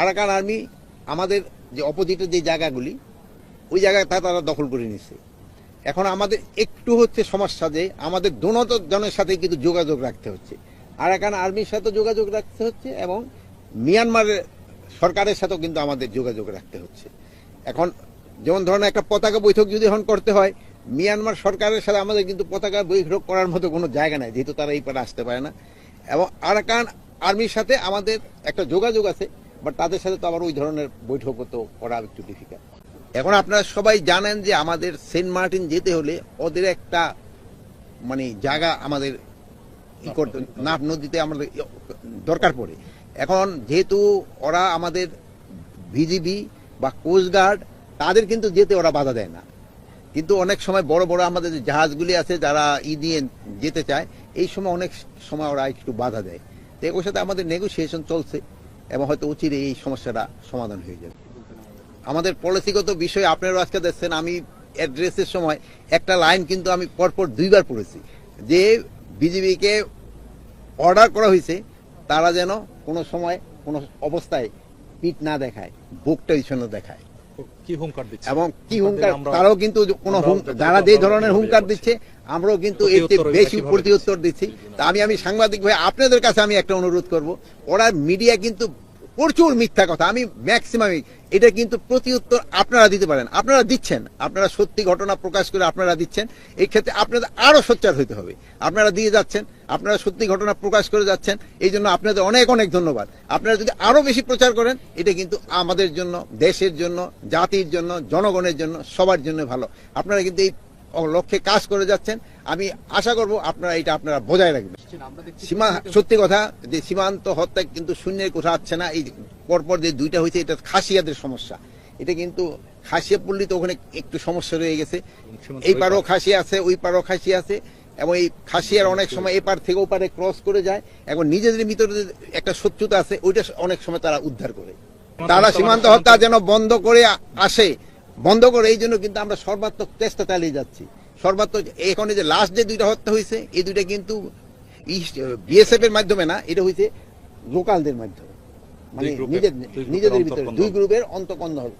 Arakan army, আমাদের যে অপোজিটের যে জায়গাগুলি, ওই জায়গাটা তারা দখল করে নিচ্ছে এখন আমাদের একটু হচ্ছে সমস্যা যে, আমাদের দোনত জনের সাথে কিন্তু যোগাযোগ রাখতে হচ্ছে। আরাকান আর্মির সাথে যোগাযোগ রাখতে হচ্ছে এবং মিয়ানমারের সরকারের সাথেও কিন্তু আমাদের যোগাযোগ রাখতে হচ্ছে। এখন যেমন ধরেন একটা পতাকা বৈঠক যদি এখন করতে হয়, মিয়ানমার সরকারের সাথে আমাদের কিন্তু পতাকা বৈঠক করার মতো কোনো জায়গা নাই, যেহেতু তারা এই পারে আসতে পারে না। এবং আরাকান আর্মির সাথে আমাদের একটা যোগাযোগ আছে বাট তাদের সাথে তো আবার ওই ধরনের বৈঠক তো করা একটু ডিফিকাল্ট এখন আপনারা সবাই জানেন যে আমাদের সেন্ট মার্টিন যেতে হলে ওদের একটা মানে জায়গা আমাদের ই করতে নাফ নদীতে আমাদের দরকার পড়ে। এখন যেহেতু ওরা আমাদের ভিজিবি বা কোস্টগার্ড তাদের কিন্তু যেতে ওরা বাধা দেয় না। কিন্তু অনেক সময় বড় বড় আমাদের যে জাহাজগুলি আছে যারা ই দিয়ে যেতে চায়, এই সময় অনেক সময় ওরা একটু বাধা দেয়। তো ওর সাথে আমাদের নেগোসিয়েশন চলছে। এবং হয়তো উচিত এই সমস্যাটা সমাধান হয়ে যাবে। আমাদের পলিসিগত বিষয়ে আপনারা আজকে দেখছেন, আমি অ্যাড্রেসের সময় একটা লাইন কিন্তু আমি পরপর দুইবার পড়েছি। যে বিজেপিকে অর্ডার করা হয়েছে, তারা যেন কোনো সময় কোনো অবস্থায় পিঠ না দেখায়, বুকটা পিছনে দেখায়। কি হুঙ্কার দিচ্ছে? এবং কি হুঙ্কার তারাও কিন্তু কোনো যারা যে ধরনের হুঙ্কার দিচ্ছে আমরাও কিন্তু এর চেয়ে বেশি প্রতি উত্তর দিচ্ছি। তা আমি আমি সাংবাদিক ভাই আপনাদের কাছে আমি একটা অনুরোধ করব। ওরা মিডিয়া কিন্তু প্রচুর মিথ্যা কথা। আমি ম্যাক্সিমামই এটা কিন্তু প্রতি উত্তর আপনারা দিতে পারেন। আপনারা দিচ্ছেন। আপনারা সত্যি ঘটনা প্রকাশ করে আপনারা দিচ্ছেন। এই ক্ষেত্রে আপনাদের আরও সোচ্চার হতে হবে। আপনারা দিয়ে যাচ্ছেন। আপনারা সত্যি ঘটনা প্রকাশ করে যাচ্ছেন। এই জন্য আপনাদের অনেক অনেক ধন্যবাদ। আপনারা যদি আরও বেশি প্রচার করেন, এটা কিন্তু আমাদের জন্য, দেশের জন্য, জাতির জন্য, জনগণের জন্য, সবার জন্য ভালো। আপনারা কিন্তু এই লক্ষ্যে কাজ করে যাচ্ছেন আমি আশা করব আপনারা এটা আপনারা বজায় রাখবেন। সীমা সত্যি কথা যে সীমান্ত হত্যা কিন্তু শূন্যের কোথা আসছে না এই পরপর যে দুইটা হয়েছে এটা খাসিয়াদের সমস্যা। এটা কিন্তু খাসিয়া পল্লী তো ওখানে একটু সমস্যা রয়ে গেছে। এই পারও খাসি আছে ওই পারও খাসি আছে এবং এই খাসিয়ার অনেক সময় এপার থেকে ওপারে ক্রস করে যায় এবং নিজেদের ভিতরে একটা শত্রুতা আছে ওইটা অনেক সময় তারা উদ্ধার করে। তারা সীমান্ত হত্যা যেন বন্ধ করে আসে বন্ধ করে এই জন্য কিন্তু আমরা সর্বাত্মক চেষ্টা চালিয়ে যাচ্ছি। সর্বাত্মক এখানে যে লাস্ট যে দুইটা হত্যা হয়েছে এই দুইটা কিন্তু বিএসএফ এর মাধ্যমে না এটা হয়েছে লোকালদের মাধ্যমে। মানে নিজেদের নিজেদের ভিতরে দুই গ্রুপের অন্তকন্দল